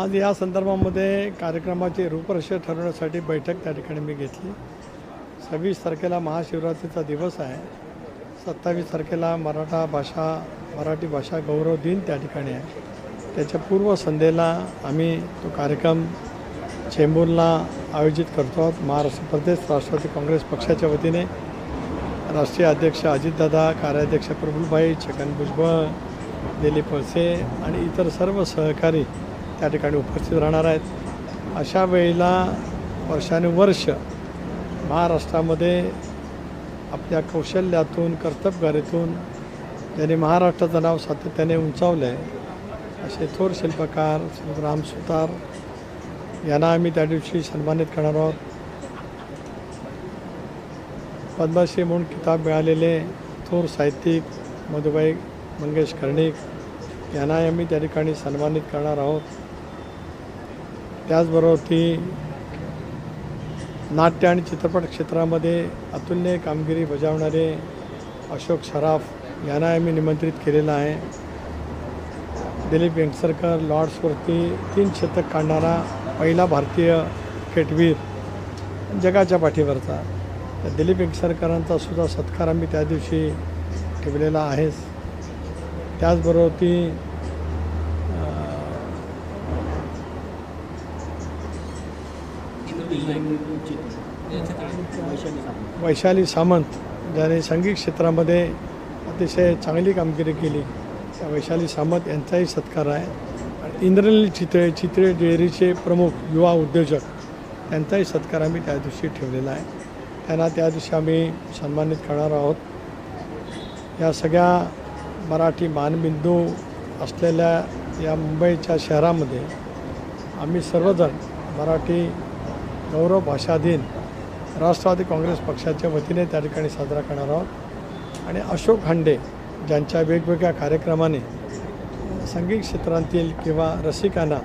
आज या संदर्भामध्ये कार्यक्रमाची रूपरेषा ठरवण्यासाठी बैठक त्या ठिकाणी मी घेतली. सव्वीस तारखेला महाशिवरात्रीचा दिवस आहे. सत्तावीस तारखेला मराठा भाषा मराठी भाषा गौरव दिन त्या ठिकाणी आहे. त्याच्या पूर्वसंध्येला आम्ही तो कार्यक्रम चेंबूरला आयोजित करतो आहोत. महाराष्ट्र प्रदेश राष्ट्रवादी काँग्रेस पक्षाच्या वतीने. राष्ट्रीय अध्यक्ष अजितदादा कार्याध्यक्ष प्रफुल्लभाई छगन भुजबळ दिलीप वळसे आणि इतर सर्व सहकारी त्या ठिकाणी उपस्थित राहणार आहेत. अशा वेळेला वर्षानुवर्ष महाराष्ट्रामध्ये आपल्या कौशल्यातून कर्तबगारीतून त्यांनी महाराष्ट्राचं नाव सातत्याने उंचावलं आहे असे थोर शिल्पकार राम सुतार यांना आम्ही त्या दिवशी सन्मानित करणार आहोत. पद्मश्री म्हणून किताब मिळालेले थोर साहित्यिक मधुबाई मंगेश कर्णिक यांना आम्ही त्या ठिकाणी सन्मानित करणार आहोत. त्याचबरोबर ती नाट्य आणि चित्रपट क्षेत्रामध्ये अतुलनीय कामगिरी बजावणारे अशोक सराफ यांना आम्ही निमंत्रित केलेलं आहे. दिलीप वेंगसरकर लॉर्ड्सवरती तीन शतक काढणारा पहिला भारतीय क्रिकेटवीर जगाच्या पाठीवरचा. त्या दिलीप वेंगसरकरांचा सुद्धा सत्कार आम्ही त्या दिवशी ठेवलेला आहेच त्याचबरोबर ती वैशाली सामंत ज्याने संगीत क्षेत्रामध्ये अतिशय चांगली कामगिरी केली. त्या वैशाली सामंत यांचाही सत्कार आहे. आणि इंद्रनील चित्रे चित्रे डेअरीचे प्रमुख युवा उद्योजक त्यांचाही सत्कार आम्ही त्या दिवशी ठेवलेला आहे. त्यांना त्या दिवशी आम्ही सन्मानित करणार आहोत. या सगळ्या मराठी मानबिंदू असलेल्या या मुंबईच्या शहरामध्ये आम्ही सर्वजण मराठी गौरव भाषा दिन राष्ट्रवादी काँग्रेस पक्षाच्या वतीने त्या ठिकाणी साजरा करणार आहोत. आणि अशोक हांडे ज्यांच्या वेगवेगळ्या कार्यक्रमाने संगीत क्षेत्रातील किंवा रसिकांना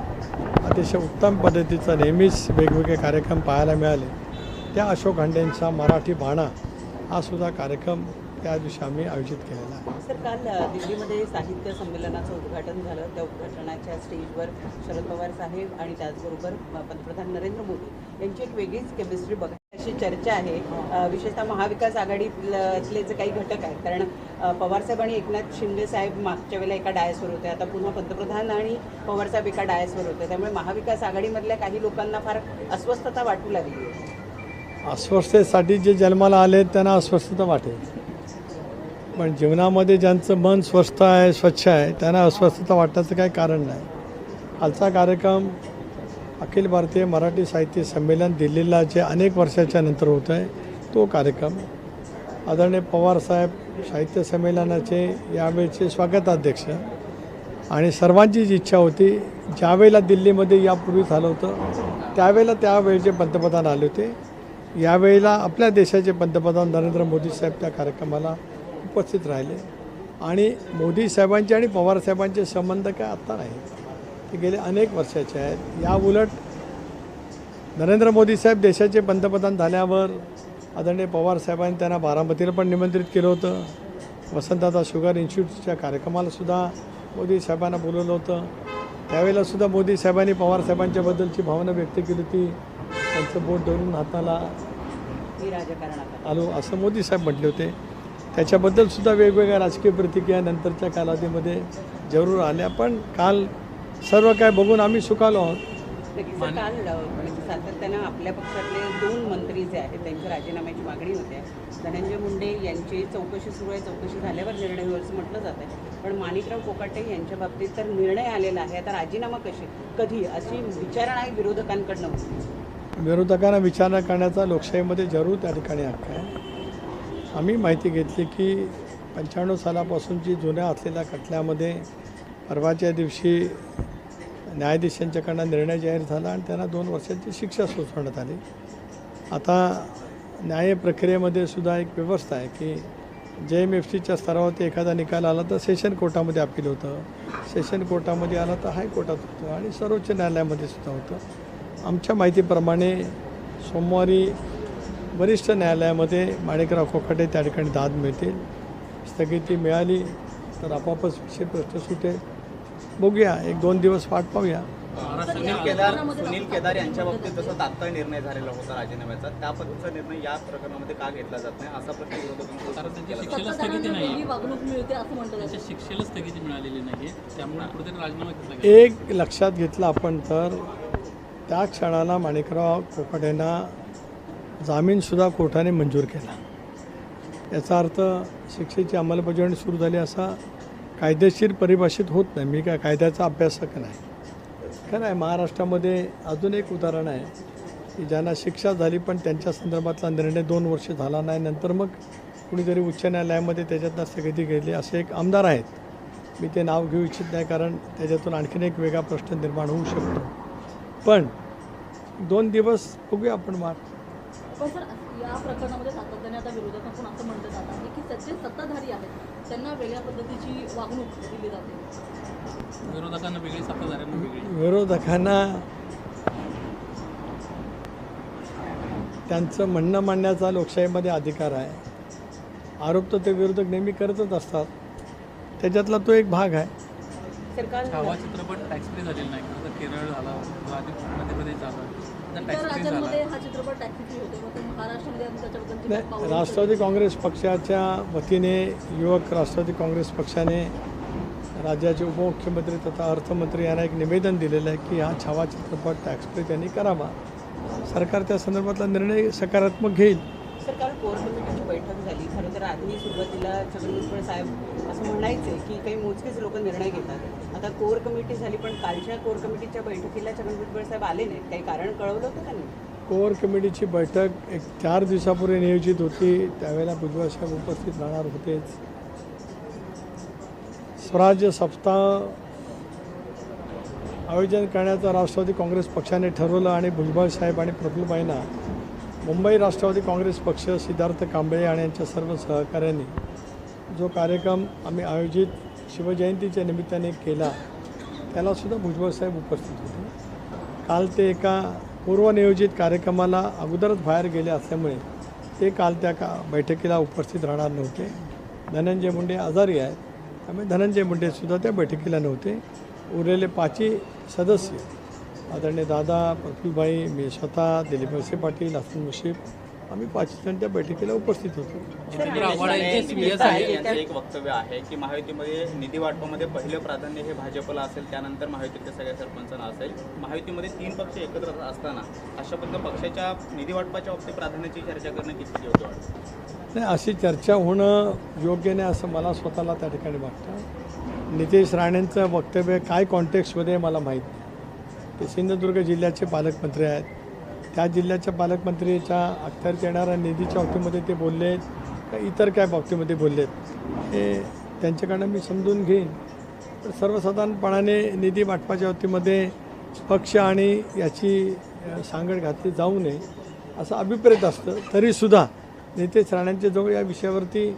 अतिशय उत्तम पद्धतीचा नेहमीच वेगवेगळे कार्यक्रम पाहायला मिळाले त्या अशोक हांडेंचा मराठी बाणा हा सुद्धा कार्यक्रम त्या दिवशी आम्ही आयोजित केलेला आहे. सर काल दिल्लीमध्ये साहित्य संमेलनाचं उद्घाटन झालं. त्या उद्घाटनाच्या स्टेजवर शरद पवार साहेब आणि त्याचबरोबर पंतप्रधान नरेंद्र मोदी यांची एक वेगळीच केमिस्ट्री बघा. अशी चर्चा आहे. विशेषतः महाविकास आघाडीतले जे काही घटक आहेत कारण पवारसाहेब आणि एकनाथ शिंदे साहेब मागच्या वेळेला एका डायसवर होते. आता पुन्हा पंतप्रधान आणि पवारसाहेब एका डायसवर होते. त्यामुळे महाविकास आघाडीमधल्या काही लोकांना फार अस्वस्थता वाटू लागली आहे. अस्वस्थतेसाठी जे जन्माला आले त्यांना अस्वस्थता वाटेल पण जीवनामध्ये ज्यांचं मन स्वस्थ आहे स्वच्छ आहे त्यांना अस्वस्थता वाटण्याचं काही कारण नाही. आजचा कार्यक्रम अखिल भारतीय मराठी साहित्य संमेलन दिल्लीला जे अनेक वर्षाच्या नंतर होतं आहे तो कार्यक्रम. आदरणीय पवारसाहेब साहित्य संमेलनाचे यावेळचे स्वागताध्यक्ष. आणि सर्वांचीच इच्छा होती ज्यावेळेला दिल्लीमध्ये यापूर्वी झालं होतं त्यावेळेला त्यावेळेचे पंतप्रधान आले होते यावेळेला आपल्या देशाचे पंतप्रधान नरेंद्र मोदी साहेब त्या कार्यक्रमाला उपस्थित राहिले. आणि मोदी साहेबांचे आणि पवार साहेबांचे संबंध काय आत्ता नाही. ते गेले अनेक वर्षाचे आहेत. या उलट नरेंद्र मोदी साहेब देशाचे पंतप्रधान झाल्यावर आदरणीय पवार साहेबांनी त्यांना बारामतीला पण निमंत्रित केलं होतं. वसंतदादा शुगर इन्स्टिट्यूटच्या कार्यक्रमालासुद्धा मोदी साहेबांना बोलवलं होतं. त्यावेळेलासुद्धा मोदी साहेबांनी पवार साहेबांच्याबद्दलची भावना व्यक्त केली होती. त्यांचं बोट धरून हाताला आलो असं मोदी साहेब म्हटले होते. त्याच्याबद्दलसुद्धा वेगवेगळ्या राजकीय प्रतिक्रिया नंतरच्या कालावधीमध्ये जरूर आल्या. पण काल सर्व काय बघून आम्ही सुखालो आहोत. काल म्हणजे सातत्यानं आपल्या पक्षातले दोन मंत्री जे आहेत त्यांच्या राजीनाम्याची मागणी होते. धनंजय मुंडे यांची चौकशी सुरू आहे चौकशी झाल्यावर निर्णय होईल असं म्हटलं जात आहे. पण माणिकराव कोकाटे यांच्या बाबतीत तर निर्णय आलेला आहे. आता राजीनामा कशी? कधी? अशी विचारणा विरोधकांकडनं होती. विरोधकांना विचारणा करण्याचा लोकशाहीमध्ये जरूर त्या ठिकाणी हक्क आहे. आम्ही माहिती घेतली की पंच्याण्णव सालापासूनची जुन्या असलेल्या खटल्यामध्ये परवाच्या दिवशी न्यायाधीशांच्याकडनं निर्णय जाहीर झाला आणि त्यांना दोन वर्षांची शिक्षा सुचवण्यात आली. आता न्याय प्रक्रियेमध्ये सुद्धा एक व्यवस्था आहे की जे एम एफ सीच्या स्तरावरती एखादा निकाल आला तर सेशन कोर्टामध्ये अपील होतं. सेशन कोर्टामध्ये आला तर हायकोर्टात होतं आणि सर्वोच्च न्यायालयामध्ये सुद्धा होतं. आमच्या माहितीप्रमाणे सोमवारी वरिष्ठ न्यायालयामध्ये माणिकराव कोकाटे त्या ठिकाणी दाद मिळतील. स्थगिती मिळाली तर आपापच विषय प्रश्न सुटेल. बघूया एक दोन दिवस वाट पाहूया. सुनील केदार सुनील केदार यांच्या बाबतीत जसं तात्काळ निर्णय झालेला होता राजीनाम्याचा त्या पद्धतीचा निर्णय या प्रकरणामध्ये का घेतला जात नाही असा प्रश्न स्थगिती नाही शिक्षेला स्थगिती मिळालेली नाही त्यामुळे कुठेतरी राजीनामा घेतला एक लक्षात घेतलं आपण तर त्या क्षणाला माणिकराव कोकाटेंना जामीनसुद्धा कोर्टाने मंजूर केला. याचा अर्थ शिक्षेची अंमलबजावणी सुरू झाली असा कायदेशीर परिभाषित होत नाही. मी काय कायद्याचा अभ्यासक नाही. खरं आहे महाराष्ट्रामध्ये अजून एक उदाहरण आहे की ज्यांना शिक्षा झाली पण त्यांच्या संदर्भातला निर्णय दोन वर्ष झाला नाही नंतर मग कुणीतरी उच्च न्यायालयामध्ये त्याच्यातनं स्थगिती गेली असे एक आमदार आहेत. मी ते नाव घेऊ इच्छित नाही कारण त्याच्यातून आणखीन एक वेगळा प्रश्न निर्माण होऊ शकतो. पण दोन दिवस बघूया आपण वाट पण सातत्याने आता विरोधकांकडून असं म्हटलं जात आहे की सध्या सत्ताधारी आहेत त्यांना वेगळ्या पद्धतीची वागणूक दिली जाते. विरोधकांना वेगळी सत्ताधाऱ्यांना वेगळी. विरोधकांना त्यांचं म्हणणं मांडण्याचा लोकशाहीमध्ये अधिकार आहे. आरोप तर ते विरोधक नेहमी करतच असतात. त्याच्यातला तो एक भाग आहे. चित्रपट टॅक्स फ्री झालेला नाही. केरळ झाला मध्य प्रदेश झाला. हा नाही राष्ट्रवादी काँग्रेस पक्षाच्या वतीने युवक राष्ट्रवादी काँग्रेस पक्षाने राज्याचे उपमुख्यमंत्री तथा अर्थमंत्री यांना एक निवेदन दिलेलं आहे की हा छावा चित्रपट टॅक्स फ्री त्यांनी करावा. सरकार त्या संदर्भातला निर्णय सकारात्मक घेईल. सर काल कोर कमिटीची बैठक झाली. खरं तर आधी सुरुवातीला छगन भुजबळ साहेब असं म्हणायचे की काही मोजकेच लोक निर्णय घेतात. आता कोर कमिटी झाली पण कालच्या कोर कमिटीच्या बैठकीला छगन भुजबळ साहेब आले नाहीत. काही कारण कळवलं होतं त्यांनी कोर कमिटीची बैठक एक चार दिवसापूर्वी नियोजित होती. त्यावेळेला भुजबळ साहेब उपस्थित राहणार होतेच. स्वराज्य सप्ताह आयोजन करण्याचं राष्ट्रवादी काँग्रेस पक्षाने ठरवलं आणि भुजबळ साहेब आणि प्रफुल्लबाईंना मुंबई राष्ट्रवादी काँग्रेस पक्ष सिद्धार्थ कांबळे आणि यांच्या सर्व सहकाऱ्यांनी जो कार्यक्रम आम्ही आयोजित शिवजयंतीच्या निमित्ताने केला त्यालासुद्धा भुजबळ साहेब उपस्थित होते. काल ते एका पूर्वनियोजित कार्यक्रमाला अगोदरच बाहेर गेले असल्यामुळे ते काल त्या का बैठकीला उपस्थित राहणार नव्हते. धनंजय मुंडे आजारी आहेत त्यामुळे धनंजय मुंडेसुद्धा त्या बैठकीला नव्हते. उरलेले पाचही सदस्य आदरणीय दादा प्रफुलबाई मी स्वतः दिलीप वळसे पाटील हसन मुशीफ आम्ही त्या बैठकीला उपस्थित होतो. एक वक्तव्य आहे की महायुतीमध्ये निधी वाटपामध्ये पहिलं प्राधान्य हे भाजपला असेल त्यानंतर महायुतीतल्या सगळ्या सरपंचांना असेल. महायुतीमध्ये तीन पक्ष एकत्र असताना अशा पद्धतीनं पक्षाच्या निधी वाटपाच्या बाबतीत प्राधान्याची चर्चा करणं किती योग्य वाटतं? नाही अशी चर्चा होणं योग्य नाही असं मला स्वतःला त्या ठिकाणी वाटतं. नितेश राणेंचं वक्तव्य काय कॉन्टेक्स्टमध्ये मला माहीत नाही. ते सिंधुदुर्ग जिल्ह्याचे पालकमंत्री आहेत. त्या जिल्ह्याच्या पालकमंत्रीच्या अखत्यारीत येणाऱ्या निधीच्या बाबतीमध्ये ते बोललेत का इतर काय बाबतीमध्ये बोललेत हे त्यांच्याकडनं मी समजून घेईन. तर सर्वसाधारणपणाने निधी वाटपाच्या बाबतीमध्ये पक्ष आणि याची सांगड घातली जाऊ नये असं अभिप्रेत असतं. तरीसुद्धा नितेश राणेंच्या जवळ या विषयावरती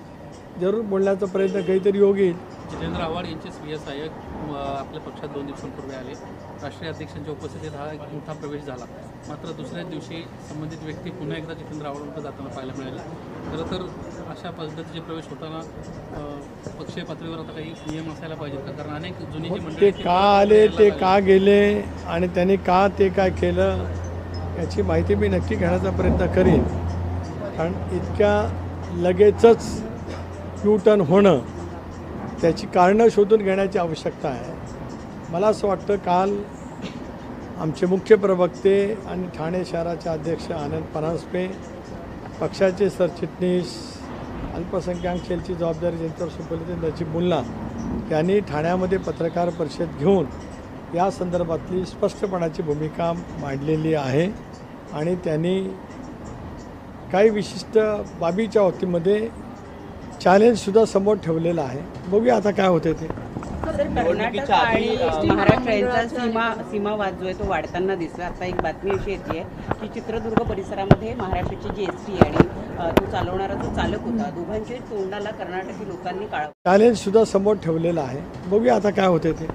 जरूर बोलण्याचा प्रयत्न काहीतरी योग येईल. जितेंद्र आव्हाड यांचे सीएस सहाय्यक आपल्या पक्षात दोन दिवसांपूर्वी आले. राष्ट्रीय अध्यक्षांच्या उपस्थितीत हा एक मोठा प्रवेश झाला. मात्र दुसऱ्याच दिवशी संबंधित व्यक्ती पुन्हा एकदा जितेंद्र आव्हाडांकडे जाताना पाहायला मिळाले खरं तर अशा पद्धतीचे प्रवेश होताना पक्षीय पातळीवर आता काही नियम असायला पाहिजेत का? कारण अनेक जुनी जी मंडळी ते का आले ते. का गेले आणि त्यांनी का ते काय केलं याची माहिती मी नक्की घेण्याचा प्रयत्न करीन. कारण इतक्या लगेचच यू टर्न होणं त्याची कारणं शोधून घेण्याची आवश्यकता आहे. मला असं वाटतं काल आमचे मुख्य प्रवक्ते आणि ठाणे शहराचे अध्यक्ष आनंद परांजपे पक्षाचे सरचिटणीस अल्पसंख्याक सेलची जबाबदारी ज्यांच्यावर सोपवली ते नजीब मुल्ला यांनी ठाण्यामध्ये पत्रकार परिषद घेऊन या संदर्भातली स्पष्टपणाची भूमिका मांडलेली आहे आणि त्यांनी काही विशिष्ट बाबीच्या बाबतीमध्ये चॅलेंजसुद्धा समोर ठेवलेलं आहे. बघूया आता काय होते ते. सर कर्नाटक आणि महाराष्ट्र यांचा सीमा सीमा वाद जो आहे तो वाढताना दिसला आता एक बातमी अशी येते की चित्रदुर्ग परिसरामध्ये महाराष्ट्राची जी एस टी आणि तो चालवणारा जो चालक होता दोघांच्या तोंडाला कर्नाटकी लोकांनी काळ चॅलेंजसुद्धा समोर ठेवलेलं आहे. बघूया आता काय होते ते.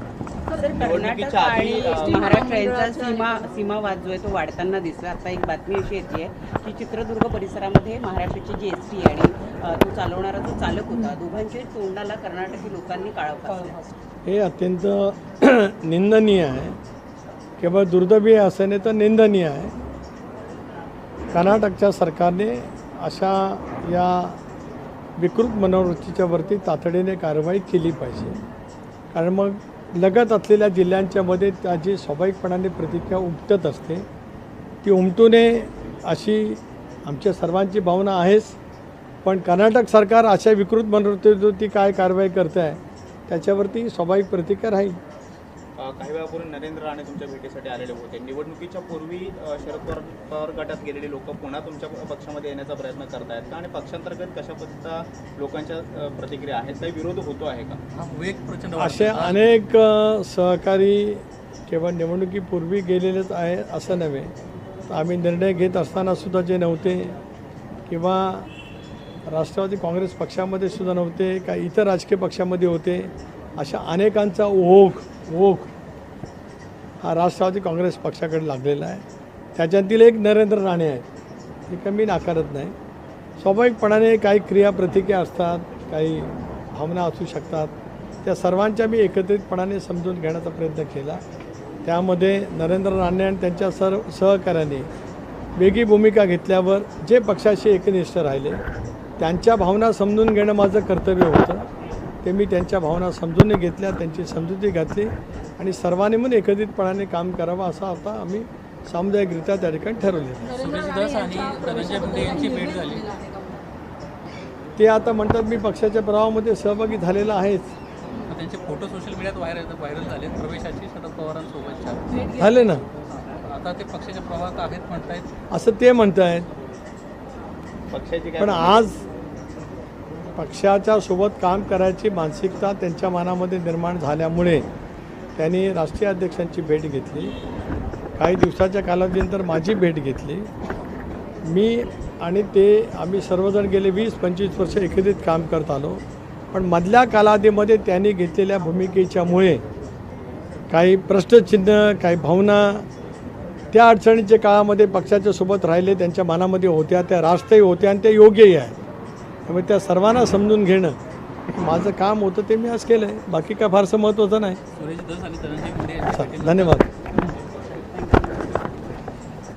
कर्नाटक आणि महाराष्ट्र यांचा सीमा सीमा वाद जो आहे तो वाढताना दिसला आता एक बातमी अशी येते की चित्रदुर्ग परिसरामध्ये महाराष्ट्राची जी एस टी आणि तो चालवणारा जो चालक होता दोघांच्याही तोंडाला कर्नाटकी लोकांनी काळा हो, हो. हे अत्यंत निंदनीय आहे. केवळ दुर्दैवी असेने तर निंदनीय आहे. कर्नाटकच्या सरकारने अशा या विकृत मनोवृत्तीच्या वरती तातडीने कारवाई केली पाहिजे. कारण मग लगत असलेल्या जिल्ह्यांच्यामध्ये त्याची स्वाभाविकपणाने प्रतिक्रिया उमटत असते. ती उमटू नये अशी आमच्या सर्वांची भावना आहेच. पण कर्नाटक सरकार अशा विकृत मनोवृत्तीवरती काय कारवाई करत आहे त्याच्यावरती स्वाभाविक प्रतिक्रिया राहील अ, काही वेळापूर्वी नरेंद्र राणे तुमच्या भेटीसाठी आलेले होते. निवडणुकीच्या पूर्वी शरद पवार पवार गटात गेलेले लोक पुन्हा तुमच्या पक्षामध्ये येण्याचा प्रयत्न करतायत का? आणि पक्षांतर्गत कशा पद्धतीचा लोकांच्या प्रतिक्रिया आहेत? काही विरोध होतो आहे का? हा वेग प्रचंड असे. अनेक सहकारी केवळ निवडणुकीपूर्वी गेलेलेच आहे असं नव्हे. तर आम्ही निर्णय घेत असताना सुद्धा जे नव्हते किंवा राष्ट्रवादी काँग्रेस पक्षामध्ये सुद्धा नव्हते का इतर राजकीय पक्षामध्ये होते. अशा अनेकांचा ओघ ओघ हा राष्ट्रवादी काँग्रेस पक्षाकडे लागलेला आहे. त्याच्यातील एक नरेंद्र राणे आहेत. हे कमी नाकारत नाही. स्वाभाविकपणाने काही क्रिया प्रतिक्रिया असतात काही भावना असू शकतात. त्या सर्वांच्या मी एकत्रितपणाने समजून घेण्याचा प्रयत्न केला. त्यामध्ये नरेंद्र राणे आणि त्यांच्या सर्व सहकाऱ्यांनी वेगळी भूमिका घेतल्यावर जे पक्षाशी एकनिष्ठ राहिले त्यांच्या भावना समजून घेणं माझं कर्तव्य होतं. ते मी त्यांच्या भावना समजून घेतल्या त्यांची समजुती घातली आणि सर्वांनी म्हणून एकत्रितपणाने काम करावं असं आता आम्ही सामुदायिकरित्या त्या ठिकाणी ठरवले ते आता म्हणतात मी पक्षाच्या प्रवाहामध्ये सहभागी झालेला आहेच. त्यांचे फोटो सोशल मीडियात व्हायरल व्हायरल झाले. प्रवेशाची शरद पवारांसोबतच्या झाले ना? आता ते पक्षाच्या प्रवाहात आहेत म्हणतायत. असं ते म्हणत आहेत पक्षाची काय पण आज पक्षाच्या सोबत काम करायची मानसिकता त्यांच्या मनामध्ये निर्माण झाल्यामुळे त्यांनी राष्ट्रीय अध्यक्षांची भेट घेतली. काही दिवसाच्या कालावधीनंतर माझी भेट घेतली. मी आणि ते आम्ही सर्वजण गेले वीस पंचवीस वर्ष एकत्रित काम करत आलो. पण मधल्या कालावधीमध्ये त्यांनी घेतलेल्या भूमिकेच्यामुळे काही प्रश्नचिन्ह काही भावना त्या अडचणीच्या काळामध्ये पक्षाच्या सोबत राहिले त्यांच्या मनामध्ये होत्या त्या राष्ट्रही होत्या आणि ते योग्यही आहे त्यामुळे त्या सर्वांना समजून घेणं माझं काम होतं ते मी आज केलं आहे बाकी काय फारसं महत्त्वाचं नाही. धन्यवाद.